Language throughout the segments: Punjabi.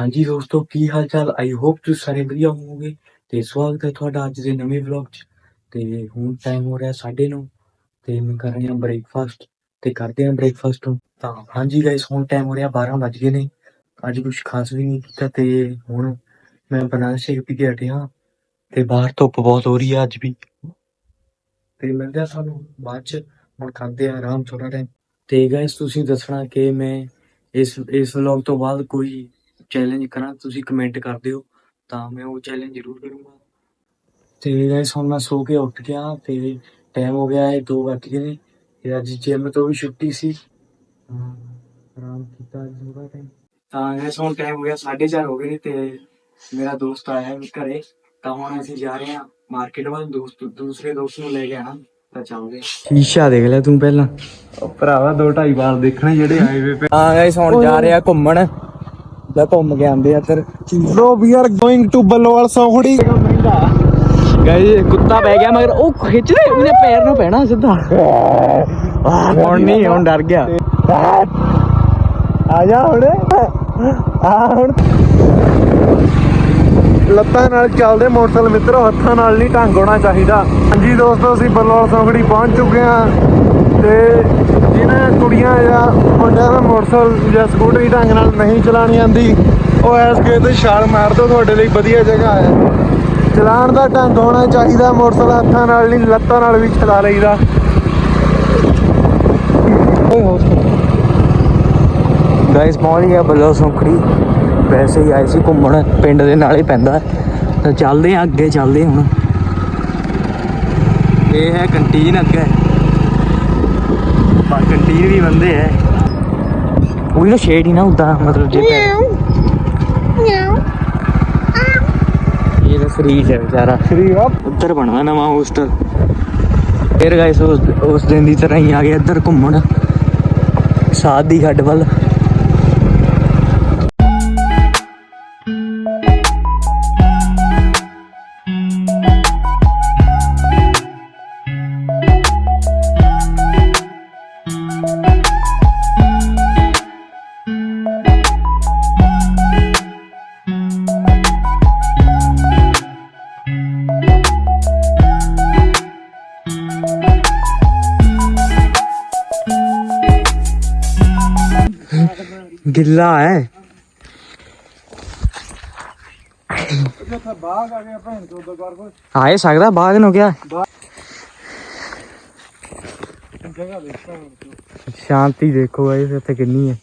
ਹਾਂਜੀ ਦੋਸਤੋ, ਕੀ ਹਾਲ ਚਾਲ ਆਈ ਹੋਪ ਤੁਸੀਂ ਸਾਰੇ ਵਧੀਆ ਹੋਵੋਗੇ ਤੇ ਸਵਾਗਤ ਹੈ ਤੁਹਾਡਾ ਅੱਜ ਦੇ ਨਵੇਂ ਵਲੌਗ 'ਚ। ਤੇ ਹੁਣ ਟਾਈਮ ਹੋ ਰਿਹਾ 9:30 ਤੇ ਮੈਂ ਕਰ ਰਿਹਾ ਬ੍ਰੇਕਫਾਸਟ ਤੇ ਕਰਦੇ ਹਾਂ ਬ੍ਰੇਕਫਾਸਟ ਤਾਂ। ਹਾਂਜੀ ਗਾਇਸ ਹੁਣ ਟਾਈਮ ਹੋ ਰਿਹਾ 12 ਵੱਜ ਗਏ ਨੇ। ਅੱਜ ਕੁਝ ਖਾਸ ਵੀ ਨਹੀਂ ਕੀਤਾ ਤੇ ਹੁਣ ਮੈਂ ਬਨਾਨਾ ਸ਼ੇਕ ਪੀ ਕੇ ਹਟਿਆ ਤੇ ਬਾਹਰ ਧੁੱਪ ਬਹੁਤ ਹੋ ਰਹੀ ਹੈ ਅੱਜ ਵੀ। ਤੇ ਮਿਲਦੇ ਆ ਤੁਹਾਨੂੰ ਬਾਅਦ 'ਚ, ਹੁਣ ਕਰਦੇ ਆ ਆਰਾਮ ਥੋੜਾ ਟਾਈਮ ਤੇ ਗਾਇਸ ਤੁਸੀਂ ਦੱਸਣਾ ਕਿ ਮੈਂ ਇਸ ਇਸ ਵਲੌਗ ਤੋਂ ਬਾਅਦ ਕੋਈ ਚੈਲੰਜ ਕਰਾਂ ਤੁਸੀਂ ਕਮੈਂਟ ਕਰ ਦਿਓ ਤਾਂ ਮੈਂ ਉਹ ਚੈਲੰਜ ਜ਼ਰੂਰ ਕਰੂੰਗਾ। ਤੇ ਗਾਇਸ ਹੁਣ ਮੈਂ ਸੋ ਕੇ ਉੱਠ ਗਿਆ ਤੇ ਟਾਈਮ ਹੋ ਗਿਆ ਹੈ 2 ਵੱਜ ਨੇ ਤੇ ਅੱਜ ਜਿਮ ਤੋਂ ਵੀ ਛੁੱਟੀ ਸੀ। ਆਰਾਮ ਕੀਤਾ ਥੋੜਾ ਟਾਈਮ ਤਾਂ ਗਾਇਸ ਹੁਣ ਟਾਈਮ ਹੋ ਗਿਆ 4:30 ਹੋ ਗਏ ਨੇ ਤੇ ਮੇਰਾ ਦੋਸਤ ਆਇਆ ਹੈ ਘਰੇ ਤਾਂ ਹੁਣ ਅਸੀਂ ਜਾ ਰਹੇ ਹਾਂ ਮਾਰਕੀਟ ਵੱਲ ਦੋਸਤ ਦੂਸਰੇ ਦੋਸਤ ਨੂੰ ਲੈ ਕੇ ਆਣਾ ਤਾਂ ਚੱਲਦੇ ਸ਼ੀਸ਼ਾ ਦੇਖ ਲੈ ਤੂੰ ਪਹਿਲਾਂ। ਭਰਾਵਾ ਦੋ ਢਾਈ ਵਾਰ ਦੇਖਣੇ ਜਿਹੜੇ ਹਾਈਵੇ ਤੇ ਹਾਂ ਗਾਇਸ ਹੁਣ ਜਾ ਰਹੇ ਆ ਘੁੰਮਣ। ਲੈ ਘੁੰਮ ਕੇ ਆਂਦੇ ਆ ਇੱਧਰ bro we are going to ਬਲਵਾਲ ਸੌਖੜੀ ਗਾਇਸ ਕੁੱਤਾ ਪੈ ਗਿਆ ਮਗਰ ਉਹ ਖਿੱਚਦੇ ਉਹਨੇ ਪੈਰ ਨੂੰ ਪੈਣਾ ਸਿੱਧਾ। ਹੁਣ ਨਹੀਂ ਹੁਣ ਡਰ ਗਿਆ। ਆ ਜਾ ਹੁਣ। ਆ ਹੁਣ। ਲੱਤਾਂ ਨਾਲ ਚੱਲਦੇ ਮੋਟਰਸਾਈਕਲ ਮਿੱਤਰੋ ਹੱਥਾਂ ਨਾਲ ਨਹੀਂ ਢੰਗ ਹੋਣਾ ਚਾਹੀਦਾ। ਹਾਂਜੀ ਦੋਸਤੋ ਅਸੀਂ ਬਲਵਾਲ ਸੌਖੜੀ ਪਹੁੰਚ ਚੁੱਕੇ ਹਾਂ ਤੇ ਜਿਹਨਾਂ ਕੁੜੀਆਂ ਜਾਂ ਮੁੰਡਿਆਂ ਦਾ ਮੋਟਰਸਾਈਕਲ ਜਾਂ ਸਕੂਟਰੀ ਢੰਗ ਨਾਲ ਨਹੀਂ ਚਲਾਣੀ ਆਂਦੀ ਉਹ ਐਸ ਕੇ ਤੇ ਛਾਲ ਮਾਰ ਦੋ, ਤੁਹਾਡੇ ਲਈ ਵਧੀਆ ਜਗ੍ਹਾ ਹੈ। ਚਲਾਉਣ ਦਾ ਢੰਗ ਹੋਣਾ ਚਾਹੀਦਾ, ਮੋਟਰਸਾਈਕਲ ਹੱਥਾਂ ਨਾਲ ਨਹੀਂ, ਲੱਤਾਂ ਨਾਲ ਵੀ ਚਲਾ ਲਈਦਾ। ਗਾਇਸ ਪਹੁੰਚ ਗਿਆ ਬੱਲੋ ਸੁਖੜੀ। ਵੈਸੇ ਹੀ ਆਏ ਸੀ ਘੁੰਮਣ, ਪਿੰਡ ਦੇ ਨਾਲ ਹੀ ਪੈਂਦਾ ਤਾਂ ਚੱਲਦੇ ਆ ਅੱਗੇ ਚੱਲਦੇ ਹੁਣ। ਇਹ ਹੈ ਕੰਟੀਨ ਅੱਗੇ। ਕੰਟੀਨ ਵੀ ਬੰਦੇ ਹੈ ਉਹ ਨਾ ਸ਼ੇਡ ਹੀ ਨਾ ਉਦਾਂ ਮਤਲਬ ਜੇ ਪੈ- ਇਹ ਤਾਂ ਫਰੀਜ ਹੈ ਵਿਚਾਰਾ। ਸ਼੍ਰੀ ਆ। ਉੱਧਰ ਬਣਵਾ ਨਵਾਂ ਹੋਸਟਲ ਫਿਰ ਗਾਇਸ ਉਸ ਉਸ ਦਿਨ ਦੀ ਤਰ੍ਹਾਂ ਹੀ ਆ ਗਏ ਇੱਧਰ ਘੁੰਮਣ। ਸਾਧ ਦੀ ਖੱਡ ਵੱਲ। ਗਿੱਲਾ ਹੈ। ਬਾਗ ਆ ਗਿਆ ਭੈਣ ਚੋਦ ਦਾ ਕਰ ਕੋਈ ਆਏ ਸਕਦਾ, ਬਾਗ ਨੂੰ ਕਿਆ ਜਗ੍ਹਾ ਦੇਖਾਂ ਸ਼ਾਂਤੀ ਦੇਖੋ ਗਾਇਸ, ਇੱਥੇ ਕਿੰਨੀ ਹੈ।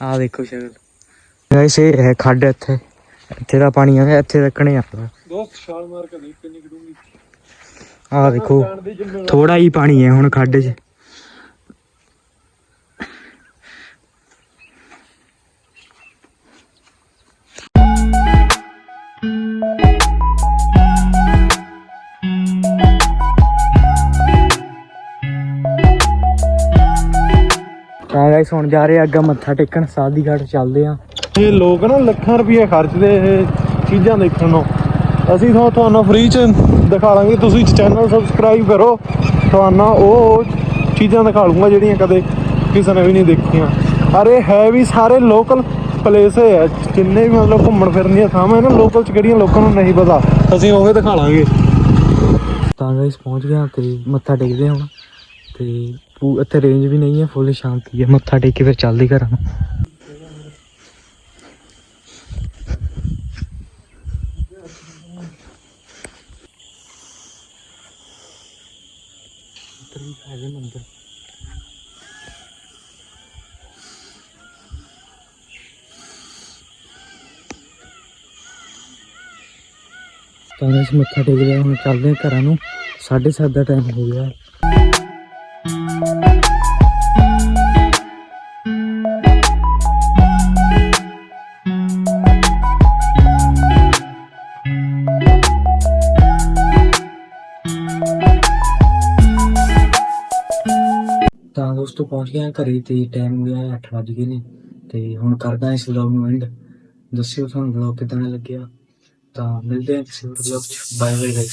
ਆ ਦੇਖੋ ਸ਼ਕਲ ਗਾਇਸ, ਇਹ ਹੈ ਖੱਡ ਇੱਥੇ। ਇੱਥੇ ਦਾ ਪਾਣੀ ਆ ਇੱਥੇ ਤੱਕਣੇ ਆਉਂਦਾ ਦੋਸਤ ਛਾਲ ਮਾਰ ਕੇ ਦੇਖ ਕਿੰਨੀ ਕਿਡੂੰਗੀ ਆ ਦੇਖੋ ਥੋੜਾ ਹੀ ਪਾਣੀ ਹੈ ਹੁਣ ਖੱਡ 'ਚ। ਤਾਂ ਗਾਇਸ ਹੁਣ ਜਾ ਰਹੇ ਆ ਅੱਗੇ ਮੱਥਾ ਟੇਕਣ ਸਾਦੀ ਘਾਟ ਚੱਲਦੇ ਆ। ਇਹ ਲੋਕ ਨਾ ਲੱਖਾਂ ਰੁਪਏ ਖਰਚਦੇ ਇਹ ਚੀਜ਼ਾਂ ਦੇਖਣ ਨੂੰ। ਅਸੀਂ ਤੁਹਾਨੂੰ ਤੁਹਾਨੂੰ ਫ੍ਰੀ ਚ ਦਿਖਾ ਲਾਂਗੇ, ਤੁਸੀਂ ਚੈਨਲ ਸਬਸਕ੍ਰਾਈਬ ਕਰੋ। ਤੁਹਾਨੂੰ ਉਹ ਚੀਜ਼ਾਂ ਦਿਖਾ ਲੂੰਗਾ ਜਿਹੜੀਆਂ ਕਦੇ ਕਿਸੇ ਨੇ ਵੀ ਨਹੀਂ ਦੇਖੀਆਂ। ਅਰੇ ਹੈ ਵੀ ਸਾਰੇ ਲੋਕਲ ਪਲੇਸ ਹੈ, ਜਿੰਨੇ ਵੀ ਮਤਲਬ ਘੁੰਮਣ ਫਿਰਨ ਦੀਆਂ ਥਾਵਾਂ ਹੈ ਨਾ ਲੋਕਲ ਚ ਕਿਹੜੀਆਂ ਲੋਕਾਂ ਨੂੰ ਨਹੀਂ ਪਤਾ, ਅਸੀਂ ਉਹ ਦਿਖਾ ਲਾਂਗੇ। ਤਾਂ ਗਾਇਸ ਪਹੁੰਚ ਗਿਆ ਤੇ ਮੱਥਾ ਟੇਕਦੇ ਹਾਂ ਹੁਣ। ਤੇ ਇੱਥੇ ਰੇਂਜ ਵੀ ਨਹੀਂ ਹੈ ਫੁੱਲ ਸ਼ਾਂਤੀ ਹੈ। ਮੱਥਾ ਟੇਕ ਕੇ ਫਿਰ ਚੱਲਦੇ ਘਰਾਂ ਨੂੰ। ਇੱਧਰ ਵੀ ਹੈਗੇ ਮੰਦਿਰ ਤਾਂ ਅਸੀਂ ਮੱਥਾ ਟੇਕਦੇ ਹਾਂ, ਹੁਣ ਚੱਲਦੇ ਹਾਂ ਘਰਾਂ ਨੂੰ। 7:30 ਦਾ ਟਾਈਮ ਹੋ ਗਿਆ। ਦੋਸਤੋ ਪਹੁੰਚ ਗਏ ਘਰੇ ਤੇ ਟਾਈਮ ਹੋ ਗਿਆ 8 ਵਜ ਗਏ ਨੇ। ਤੇ ਹੁਣ ਕਰਦਾ ਇਸ ਵਲੌਗ ਨੂੰ ਐਂਡ ਦੱਸਿਓ ਤੁਹਾਨੂੰ ਵਲੌਗ ਕਿਦਾਂ ਲੱਗਿਆ? ਤਾਂ ਮਿਲਦੇ ਹਾਂ ਕਿਸੇ ਹੋਰ ਵਲੌਗ ਚ। Bye bye guys